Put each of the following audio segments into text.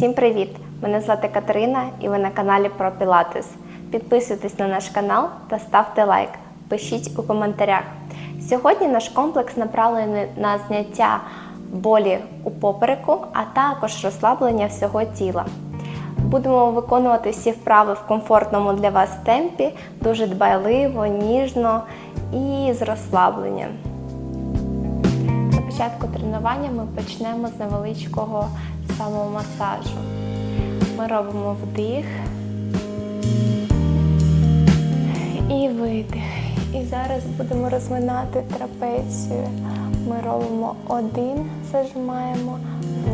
Всім привіт! Мене звати Катерина і ви на каналі про Пілатес. Підписуйтесь на наш канал та ставте лайк. Пишіть у коментарях. Сьогодні наш комплекс направлений на зняття болі у попереку, а також розслаблення всього тіла. Будемо виконувати всі вправи в комфортному для вас темпі, дуже дбайливо, ніжно і з розслабленням. Початку тренування ми почнемо з невеличкого самомасажу. Ми робимо вдих і видих. І зараз будемо розминати трапецію. Ми робимо один, зажимаємо,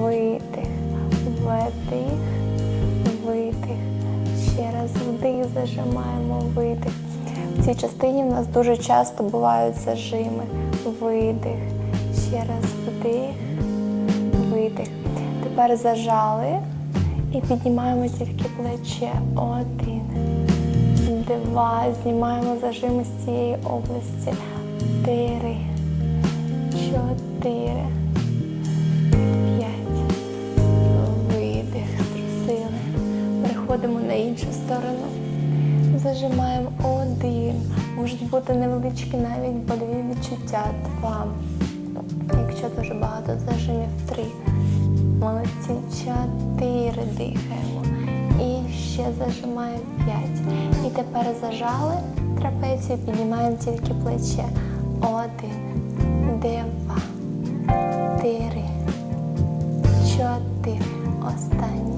видих, вдих, видих. Ще раз вдих, зажимаємо, видих. В цій частині в нас дуже часто бувають зажими. Видих. Ще раз вдих, видих. Тепер зажали і піднімаємо тільки плече. Один, два. Знімаємо зажими з цієї області. Три, чотири, п'ять. Видих. Струсили. Переходимо на іншу сторону. Зажимаємо один. Можуть бути невеличкі навіть больові відчуття. Два. Якщо дуже багато зажимів три. Молодці. Чотири дихаємо. І ще зажимаємо п'ять. І тепер зажали трапецію, піднімаємо тільки плече. Один, два, три, чотири. Останні.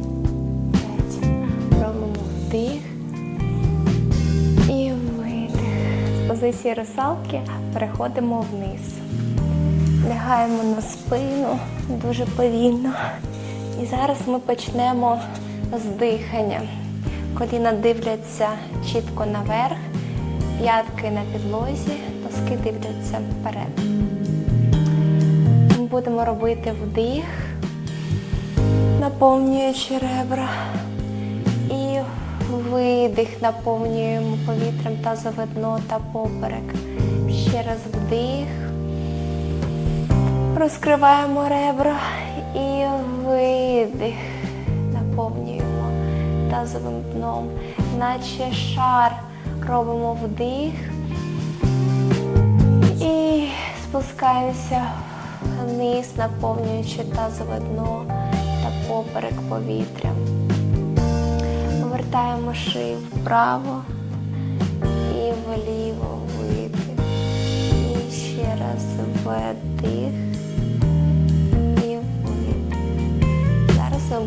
П'ять. Робимо вдих. І видих. З позиції русалки переходимо вниз. Лягаємо на спину дуже повільно. І зараз ми почнемо з дихання. Коліна дивляться чітко наверх, п'ятки на підлозі, носки дивляться вперед. Ми будемо робити вдих, наповнюючи ребра. І видих, наповнюємо повітрям тазове дно та поперек. Ще раз вдих. Розкриваємо ребра і видих. Наповнюємо тазовим дном, наче шар. Робимо вдих і спускаємося вниз, наповнюючи тазове дно та поперек повітрям. Повертаємо шию вправо і вліво видих. І ще раз вдих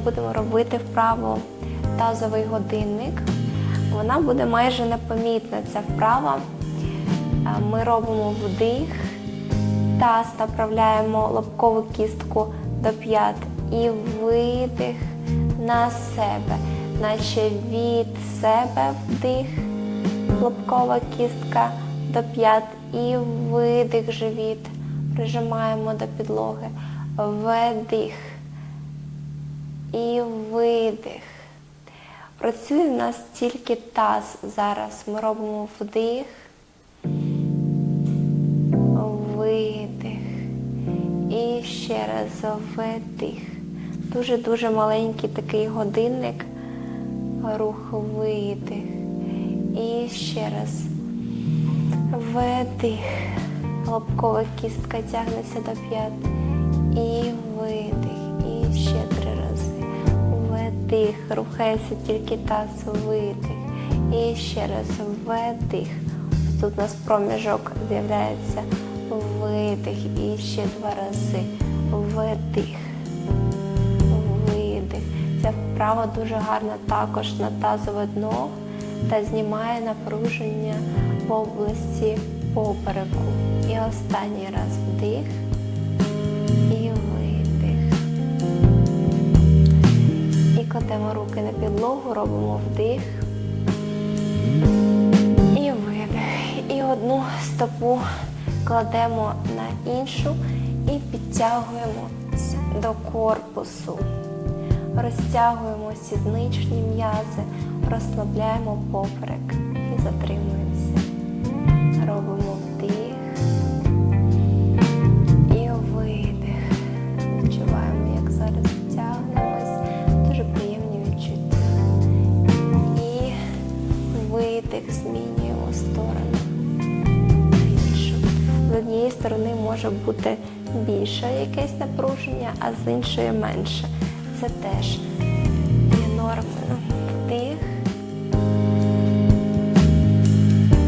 будемо робити вправо тазовий годинник. Вона буде майже непомітна, ця вправа. Е, Ми робимо вдих, таз направляємо лобкову кістку до п'ят і видих на себе, наче від себе вдих, лобкова кістка до п'ят і видих живіт. Прижимаємо до підлоги. Вдих і видих. Працює в нас тільки таз зараз. Ми робимо вдих, видих. І ще раз вдих. Дуже-дуже маленький такий годинник. Рух видих. І ще раз вдих. Лобкова кістка тягнеться до п'ят. І видих. Вдих. Рухається тільки таз, видих. І ще раз вдих. Тут у нас проміжок з'являється видих. І ще два рази. Вдих. Видих. Ця вправа дуже гарна також на тазове дно та знімає напруження в області попереку. І останній раз вдих кладемо руки на підлогу, робимо вдих і видих. І одну стопу кладемо на іншу і підтягуємо до корпусу. Розтягуємо сідничні м'язи, розслабляємо поперек і затримуємося. Робимо бути більше якесь напруження, а з іншої менше. Це теж є нормою. Вдих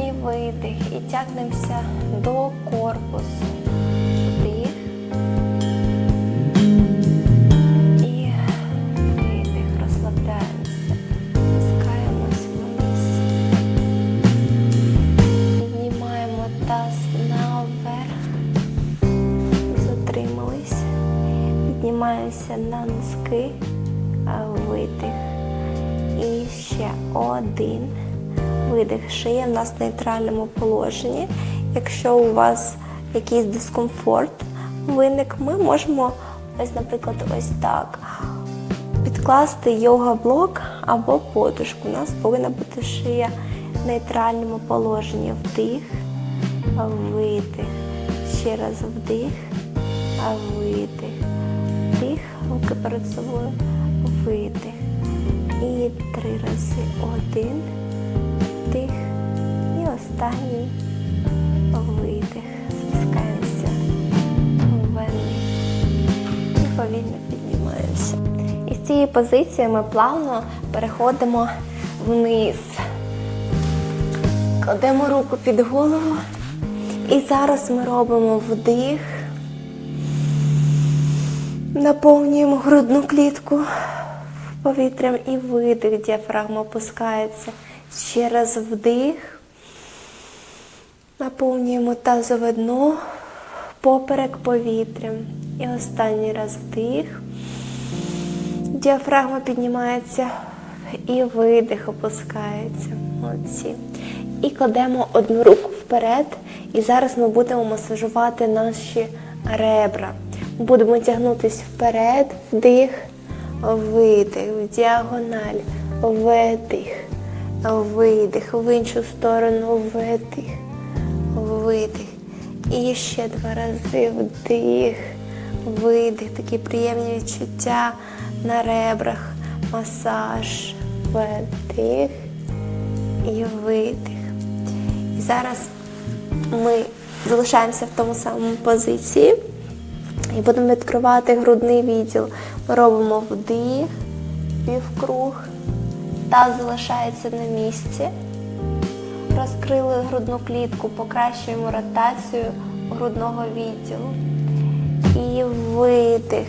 і видих. І тягнемося до корпусу. Піднімаємося на носки, видих. І ще один видих. Шия в нас в нейтральному положенні. Якщо у вас якийсь дискомфорт виник, ми можемо ось, наприклад, ось так підкласти йога-блок або подушку. У нас повинна бути шия в нейтральному положенні. Вдих, видих. Ще раз вдих, видих. Руки перед собою, видих. І три рази. Один, вдих. І останній видих. Спускаємося вниз і повільно піднімаємося. І з цієї позиції ми плавно переходимо вниз. Кладемо руку під голову. І зараз ми робимо вдих. Наповнюємо грудну клітку повітрям і видих. Діафрагма опускається. Ще раз вдих. Наповнюємо тазове дно поперек повітрям. І останній раз вдих. Діафрагма піднімається і видих опускається. Молодці. І кладемо одну руку вперед. І зараз ми будемо масажувати наші ребра. Будемо тягнутися вперед, вдих, видих, в діагональ, видих, видих, в іншу сторону, видих, видих. І ще два рази. Вдих, видих, такі приємні відчуття на ребрах, масаж, вдих і видих. І зараз ми залишаємося в тому самому позиції і будемо відкривати грудний відділ. Робимо вдих, півкруг, таз залишається на місці. Розкрили грудну клітку, покращуємо ротацію грудного відділу. І видих,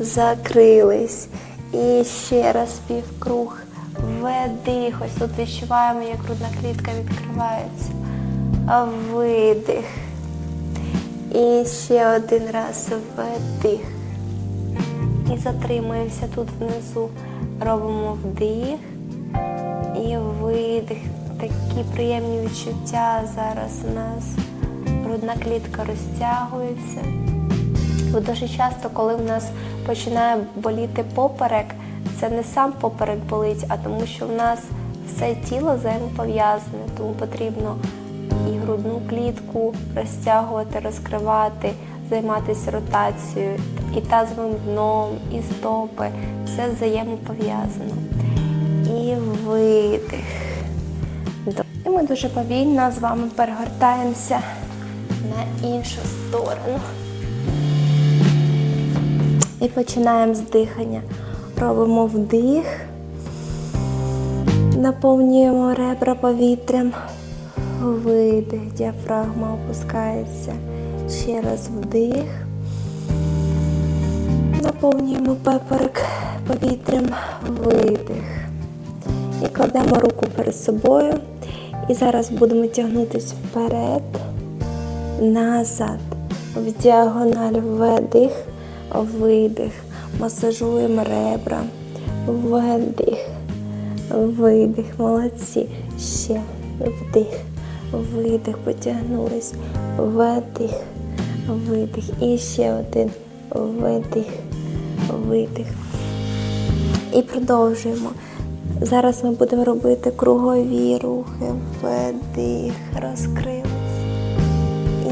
закрились. І ще раз півкруг. Вдих. Ось тут відчуваємо, як грудна клітка відкривається. Видих. І ще один раз вдих. І затримуємося тут внизу. Робимо вдих і видих. Такі приємні відчуття зараз у нас. Грудна клітка розтягується. Бо дуже часто, коли в нас починає боліти поперек, це не сам поперек болить, а тому, що в нас все тіло взаємопов'язане, тому потрібно і грудну клітку розтягувати, розкривати, займатися ротацією, і тазовим дном, і стопи. Все взаємопов'язано. І видих. І ми дуже повільно з вами перегортаємося на іншу сторону. І починаємо з дихання. Робимо вдих, наповнюємо ребра повітрям, видих, діафрагма опускається. Ще раз вдих. Наповнюємо пеперик повітрям, видих. І кладемо руку перед собою. І зараз будемо тягнутися вперед, назад, в діагональ вдих, видих. Масажуємо ребра, вдих, видих. Молодці. Ще вдих, видих, потягнулись, вдих, видих. І ще один видих, видих. І продовжуємо. Зараз ми будемо робити кругові рухи. Вдих, розкрились.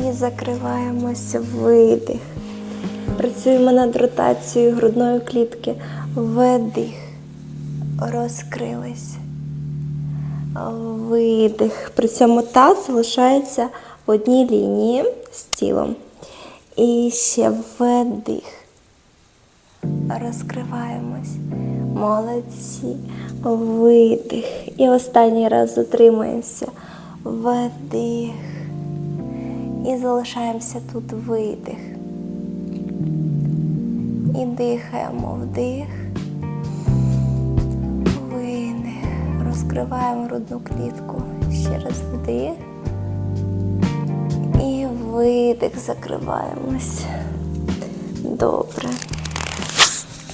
І закриваємося, видих. Працюємо над ротацією грудної клітки. Вдих. Розкрились. Видих. При цьому таз залишається в одній лінії з тілом. І ще вдих. Розкриваємось. Молодці. Видих. І останній раз затримуємося. Вдих. І залишаємося тут видих. І дихаємо вдих. Розкриваємо грудну клітку. Ще раз вдих. І видих. Закриваємось. Добре.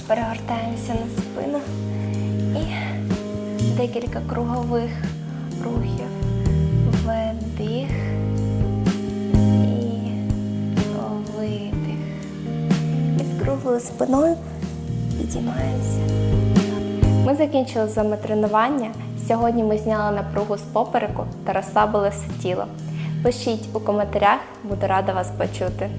Перегортаємося на спину. І декілька кругових рухів. Вдих. І видих. І круглою спиною підіймаємося. Ми закінчили з вами тренування. Сьогодні ми зняли напругу з попереку та розслабили все тіло. Пишіть у коментарях, буду рада вас почути.